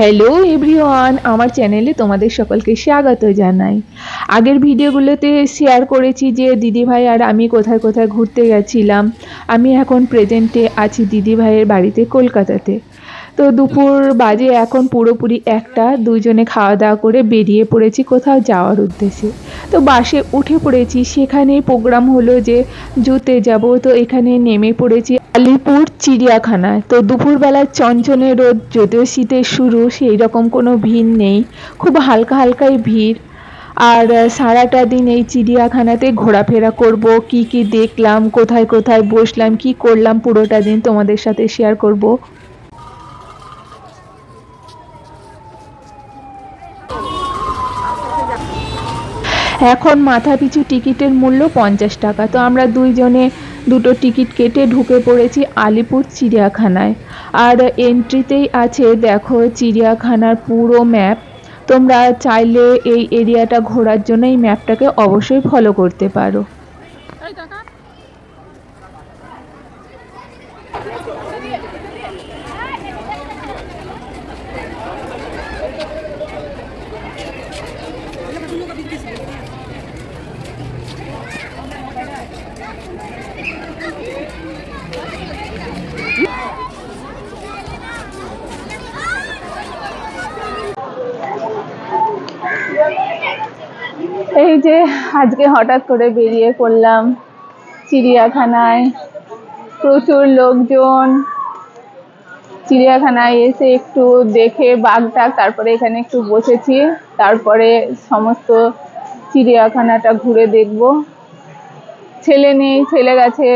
Hello everyone আমার চ্যানেলে তোমাদের সকলকে স্বাগত জানাই। আগের ভিডিওগুলোতে শেয়ার করেছি যে, দিদিভাই আর আমি কোথায় কোথায় ঘুরতে গেছিলাম। আমি এখন প্রেজেন্টে আছি দিদিভাইয়ের বাড়িতে কলকাতাতে। তো দুপুর বাজে এখন পুরোপুরি একটা দুজনে খাওয়া দাওয়া করে বেরিয়ে পড়েছি কোথাও যাওয়ার উদ্দেশ্যে। তো বাসে উঠে পড়েছি। সেখানে প্রোগ্রাম হলো যে জুতে যাব। তো এখানে নেমে পড়েছি আলিপুর চিড়িয়াখানায়। তো দুপুরবেলায় চঞ্চনে রোদ, যদিও শীতের শুরু, সেই রকম কোনো ভিড় নেই। খুব হালকা হালকাই ভিড়। আর সারাটা দিন এই চিড়িয়াখানাতে ঘোরাফেরা করব, কি কি দেখলাম, কোথায় কোথায় বসলাম, কি করলাম, পুরোটা দিন তোমাদের সাথে শেয়ার করব। এখন মাথা পিছু টিকিটের মূল্য পঞ্চাশ টাকা। তো আমরা দুইজনে দুটো টিকিট কেটে ঢুকে পড়েছি আলিপুর চিড়িয়াখানায়। আর এন্ট্রিতেই আছে, দেখো চিড়িয়াখানার পুরো ম্যাপ তোমরা চাইলে এই এরিয়াটা ঘোরার জন্য এই ম্যাপটাকে অবশ্যই ফলো করতে পারো। এই যে আজকে হঠাৎ করে বেরিয়ে পড়লাম চিড়িয়াখানায়। প্রচুর লোকজন। চিড়িয়াখানায় এসে একটু দেখে বাঘ টাক তারপরে এখানে একটু বসেছি। তারপরে সমস্ত চিড়িয়াখানাটা ঘুরে দেখব। ছেলে নেই, ছেলে গেছে,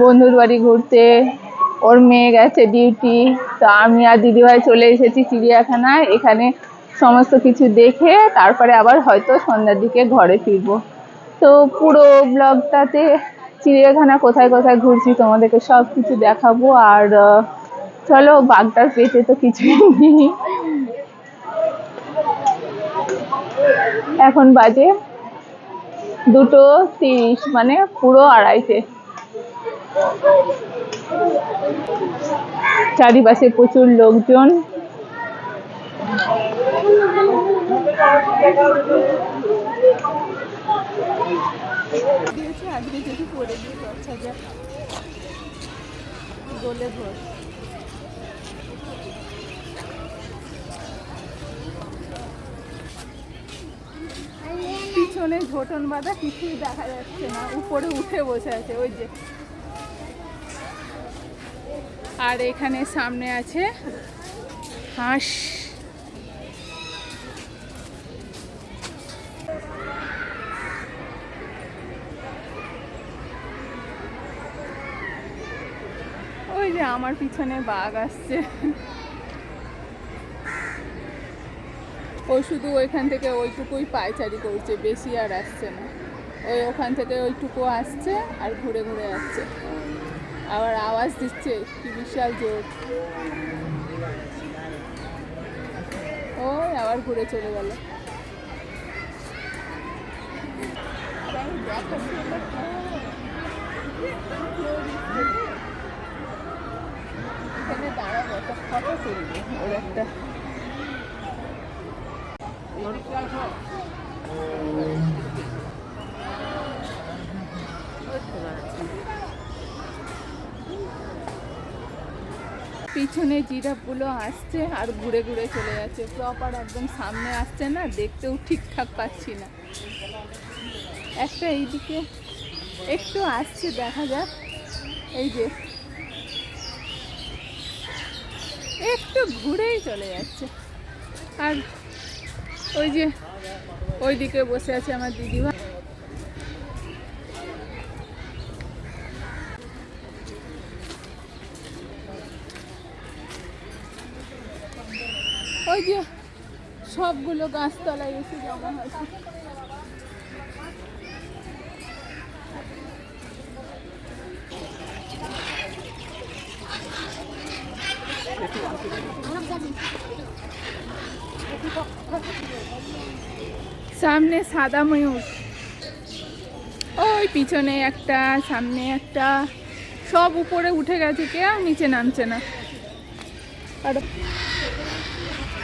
বন্ধুর বাড়ি ঘুরতে। ওর মেয়ে গেছে ডিউটি তো আমি আর দিদিভাই চলে এসেছি চিড়িয়াখানায়। এখানে সমস্ত কিছু দেখে তারপরে আবার হয়তো সন্ধ্যার দিকে ঘরে ফিরবো। তো পুরো ব্লগটাতে চিড়িয়াখানা কোথায় কোথায় ঘুরছি তোমাদেরকে সব কিছু দেখাবো আর চলো বাঘটার পেটে তো কিছুই নেই। এখন বাজে দুটো তিরিশ মানে পুরো আড়াইটে। চারিপাশে প্রচুর লোকজন। পিছনে ঝোটন বাঁধা কিছুই দেখা যাচ্ছে না, উপরে উঠে বসে আছে, ওই যে। আর এখানে সামনে আছে হাঁস ওই যে আমার পিছনে বাঘ আসছে। ও শুধু ওইখান থেকে ওইটুকুই পায়চারি করছে, বেশি আর আসছে না। ওই ওখান থেকে ওইটুকু আসছে আর ঘুরে ঘুরে আসছে আবার আওয়াজ দিচ্ছে, কি বিশাল জোর। ওই আবার ঘুরে চলে গেল। এখানে পিছনে জিরাফগুলো আসছে আর ঘুরে ঘুরে চলে যাচ্ছে। প্রপার একদম সামনে আসছে না, দেখতেও ঠিকঠাক পাচ্ছি না। একটা এইদিকে একটু আসছে, দেখা যাক। এই যে একটু ঘুরেই চলে যাচ্ছে। আর ওই যে ওইদিকে বসে আছে আমার দিদিভাই। ওই যে সবগুলো গাছতলায় এসে জমা হয়েছে। সামনে সাদা ময়ূর। ওই পিছনে একটা, সামনে একটা। সব উপরে উঠে গেছে কে আর নিচে নামছে না। আর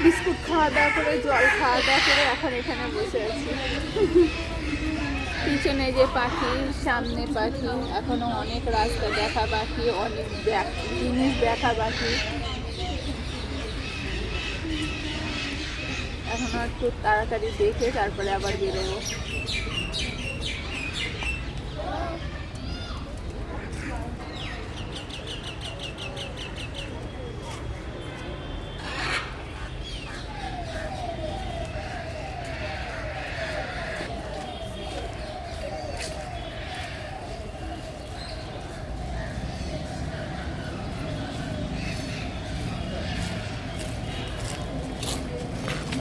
বিস্কুট খাওয়া দাওয়া করে, জল খাওয়া দাওয়া করে এখন এখানে বসে আছি। পিছনে যে পাখি, সামনে পাখি, এখনও অনেক রাস্তা দেখা বাকি, অনেক জিনিস দেখা বাকি। একটু তাড়াতাড়ি দেখে তারপরে আবার বেরোবো।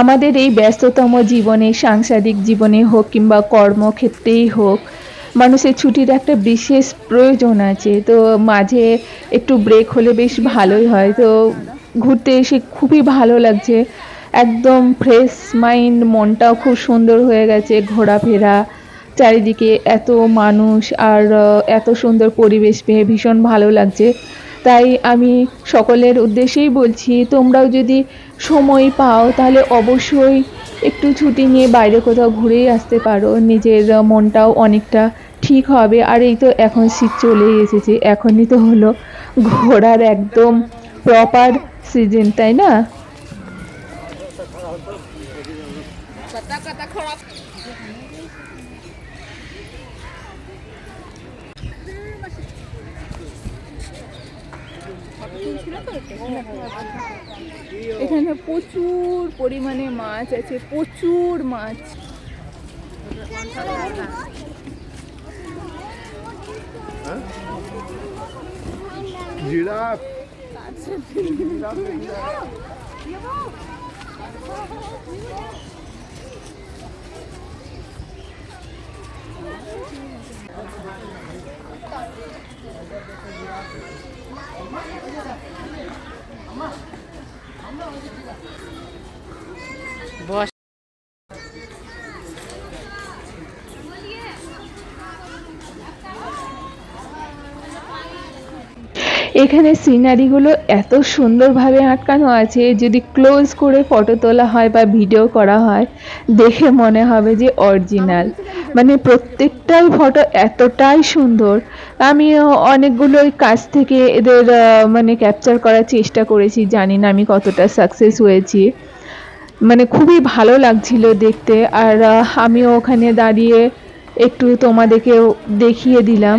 আমাদের এই ব্যস্ততম জীবনে, সাংসারিক জীবনে হোক কিংবা কর্মক্ষেত্রেই হোক, মানুষের ছুটির একটা বিশেষ প্রয়োজন আছে। তো মাঝে একটু ব্রেক হলে বেশ ভালোই হয়। তো ঘুরতে এসে খুবই ভালো লাগছে। একদম ফ্রেশ মাইন্ড মনটাও খুব সুন্দর হয়ে গেছে ঘোরাফেরা। চারিদিকে এত মানুষ আর এত সুন্দর পরিবেশ পেয়ে ভীষণ ভালো লাগছে। তাই আমি সকলের উদ্দেশ্যেই বলছি, তোমরাও যদি সময় পাও তাহলে অবশ্যই একটু ছুটি নিয়ে বাইরে কোথাও ঘুরেই আসতে পারো। নিজের মনটাও অনেকটা ঠিক হবে। আর এই তো এখন শীত চলেই এসেছে। এখনই তো হলো ঘোরার একদম প্রপার সিজন তাই না কাটা কাটা খারাপ এখানে প্রচুর পরিমাণে মাছ আছে প্রচুর মাছ। জিরাফ। এখানে সিনারিগুলো এত সুন্দরভাবে আটকানো আছে, যদি ক্লোজ করে ফটো তোলা হয় বা ভিডিও করা হয়, দেখে মনে হবে যে অরিজিনাল মানে প্রত্যেকটাই ফটো এতটাই সুন্দর। আমি অনেকগুলোই কাছ থেকে এদের মানে ক্যাপচার করার চেষ্টা করেছি, জানি না আমি কতটা সাকসেস হয়েছি। মানে খুবই ভালো লাগছিল দেখতে, আর আমিও ওখানে দাঁড়িয়ে একটু তোমাদেরকেও দেখিয়ে দিলাম।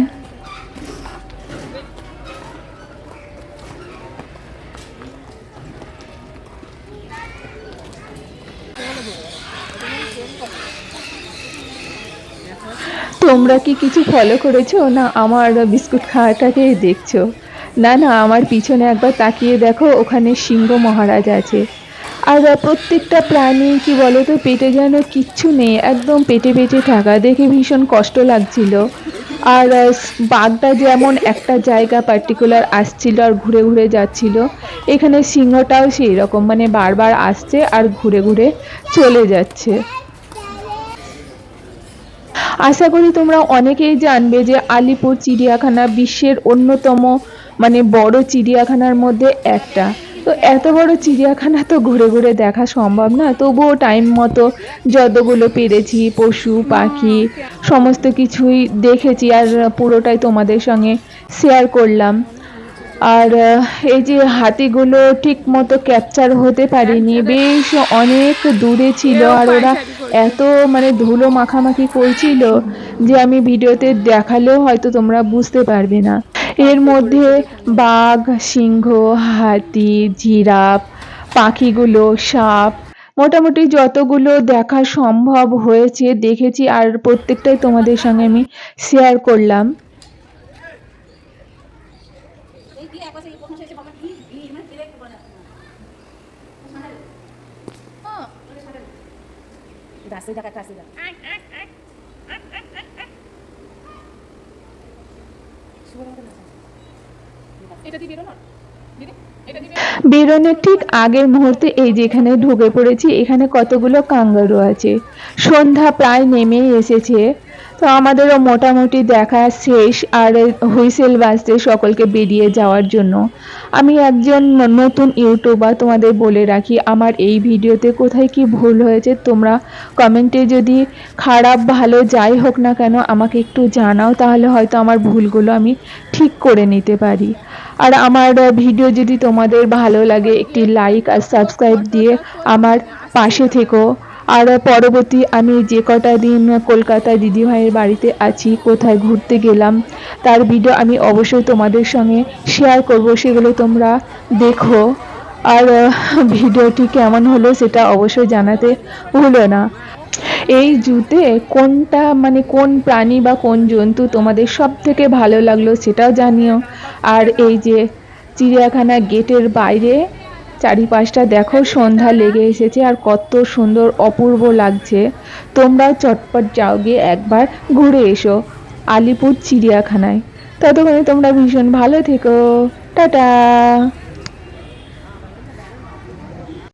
তোমরা কি কিছু ফলো করেছ? না, আমার বিস্কুট খাওয়াটাকেই দেখছ। না না, আমার পিছনে একবার তাকিয়ে দেখো, ওখানে সিংহ মহারাজ আছে। আর প্রত্যেকটা প্রাণী, কি বলো তো পেটে যেন কিচ্ছু নেই, একদম পেটে পেটে থাকা। দেখে ভীষণ কষ্ট লাগছিল। আর বাঘটা যেমন একটা জায়গা পার্টিকুলার আসছিল আর ঘুরে ঘুরে যাচ্ছিল, এখানে সিংহটাও সেই রকম মানে বারবার আসছে আর ঘুরে ঘুরে চলে যাচ্ছে। আশা করি তোমরা অনেকেই জানবে যে আলিপুর চিড়িয়াখানা বিশ্বের অন্যতম মানে বড় চিড়িয়াখানার মধ্যে একটা। তো এত বড় চিড়িয়াখানা তো ঘুরে ঘুরে দেখা সম্ভব না, তবুও টাইম মতো যতগুলো পেরেছি, পশু, পাখি, সমস্ত কিছুই দেখেছি আর পুরোটাই তোমাদের সঙ্গে শেয়ার করলাম। আর এই যে হাতিগুলো ঠিক মতো ক্যাপচার হতে পারেনি বেশ অনেক দূরে ছিল আর ওরা এত মানে ধুলো মাখামাখি করছিল যে আমি ভিডিওতে দেখালেও হয়তো তোমরা বুঝতে পারবে না। এর মধ্যে বাঘ সিংহ হাতি জিরাফ পাখিগুলো সাপ মোটামুটি যতগুলো দেখা সম্ভব হয়েছে দেখেছি আর প্রত্যেকটাই তোমাদের সঙ্গে আমি শেয়ার করলাম এই দিয়ে একবার এই প্রথম শেষে বাবা কি কি মানে দিলে একটু বলে হ্যাঁ বেরোনোর ঠিক আগের মুহূর্তে এই যে এখানে ঢুকে পড়েছি, এখানে কতগুলো কাঙ্গারু আছে। সন্ধ্যা প্রায় নেমেই এসেছে। তো আমাদেরও মোটামুটি দেখা শেষ আর হুইসেল বাজতে সকলকে বেরিয়ে যাওয়ার জন্য। আমি একজন নতুন ইউটিউবার তোমাদের বলে রাখি, আমার এই ভিডিওতে কোথায় কি ভুল হয়েছে তোমরা কমেন্টে যদি খারাপ, ভালো যাই হোক না কেন আমাকে একটু জানাও, তাহলে হয়তো আমার ভুলগুলো আমি ঠিক করে নিতে পারি। আর আমার ভিডিও যদি তোমাদের ভালো লাগে, একটি লাইক আর সাবস্ক্রাইব দিয়ে আমার পাশে থেকো। আর পরবর্তী আমি যে কটা দিন কলকাতায় দিদিভাইয়ের বাড়িতে আছি, কোথায় ঘুরতে গেলাম, তার ভিডিও আমি অবশ্যই তোমাদের সঙ্গে শেয়ার করব, সেগুলো তোমরা দেখো। আর ভিডিওটি কেমন হলো সেটা অবশ্যই জানাতে ভুলো না। এই জুতে কোনটা মানে কোন প্রাণী বা কোন জন্তু তোমাদের সব থেকে ভালো লাগল সেটাও জানিও। আর এই যে চিড়িয়াখানা গেটের বাইরে চারিপাশটা দেখো, সন্ধ্যা লেগে এসেছে আর কত সুন্দর, অপূর্ব লাগছে। তোমরাও চটপট যাও গিয়ে একবার ঘুরে এসো আলিপুর চিড়িয়াখানায়। ততক্ষণে তোমরা ভীষণ ভালো থেকো। টাটা!